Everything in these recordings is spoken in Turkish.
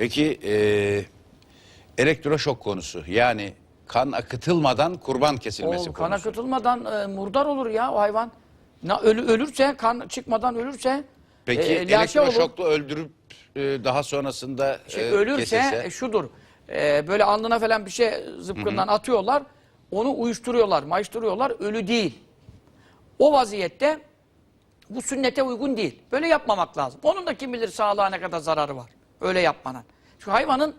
Peki e, elektroşok konusu yani kan akıtılmadan kurban kesilmesi O kan konusu. akıtılmadan e, murdar olur ya o hayvan. Na, ölü, ölürse, kan çıkmadan ölürse Peki e, laşe olur. elektroşokla öldürüp e, daha sonrasında Şey, e, ölürse kesilse? e, şudur. e, böyle alnına falan bir şey zıpkından atıyorlar. Onu uyuşturuyorlar, mayıştırıyorlar. Ölü değil. O vaziyette bu sünnete uygun değil. Böyle yapmamak lazım. Onun da kim bilir sağlığa ne kadar zararı var. Öyle yapmanın. Şu hayvanın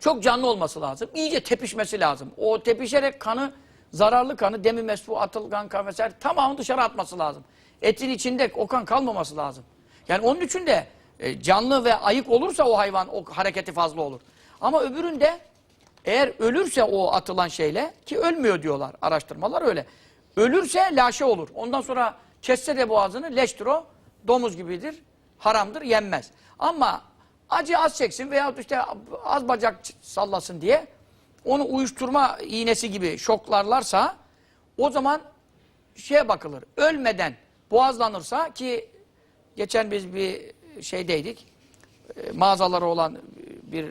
çok canlı olması lazım. İyice tepişmesi lazım. O tepişerek kanı, zararlı kanı, demi mesfu, atılgan kan vesaire tamamını dışarı atması lazım. Etin içinde o kan kalmaması lazım. Yani onun için de e, canlı ve ayık olursa o hayvan o hareketi fazla olur. Ama öbüründe eğer ölürse o atılan şeyle ki ölmüyor diyorlar araştırmalar öyle. Ölürse laşe olur. Ondan sonra kesse de boğazını leştir o. Domuz gibidir. Haramdır yenmez. Ama acı az çeksin veyahut işte az bacak sallasın diye onu uyuşturma iğnesi gibi şoklarlarsa o zaman şeye bakılır. Ölmeden boğazlanırsa ki geçen biz bir şeydeydik. E, mağazaları olan bir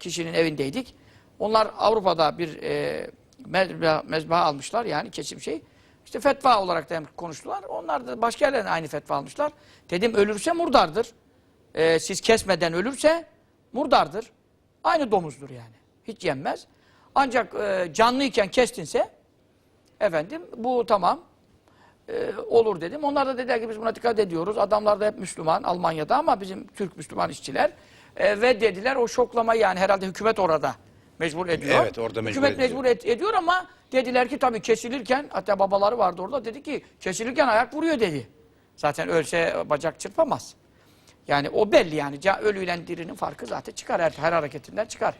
kişinin evindeydik. Onlar Avrupa'da bir e, mezba, mezbaha almışlar yani kesim şey. İşte fetva olarak da konuştular. Onlar da başka yerlerden aynı fetva almışlar. Dedim ölürse murdardır. E, siz kesmeden ölürse murdardır. Aynı domuzdur yani. Hiç yenmez. Ancak e, canlıyken kestinse efendim bu tamam e, olur dedim. Onlar da dediler ki biz buna dikkat ediyoruz. Adamlar da hep Müslüman Almanya'da ama bizim Türk Müslüman işçiler. E, ve dediler o şoklamayı yani herhalde hükümet orada mecbur ediyor. Evet, orada mecbur Hükümet ediyor. mecbur et- ediyor ama dediler ki tabii kesilirken hatta babaları vardı orada dedi ki kesilirken ayak vuruyor dedi. Zaten ölse bacak çırpamaz. Yani o belli yani. Ölüyle dirinin farkı zaten çıkar her, her hareketinden çıkar.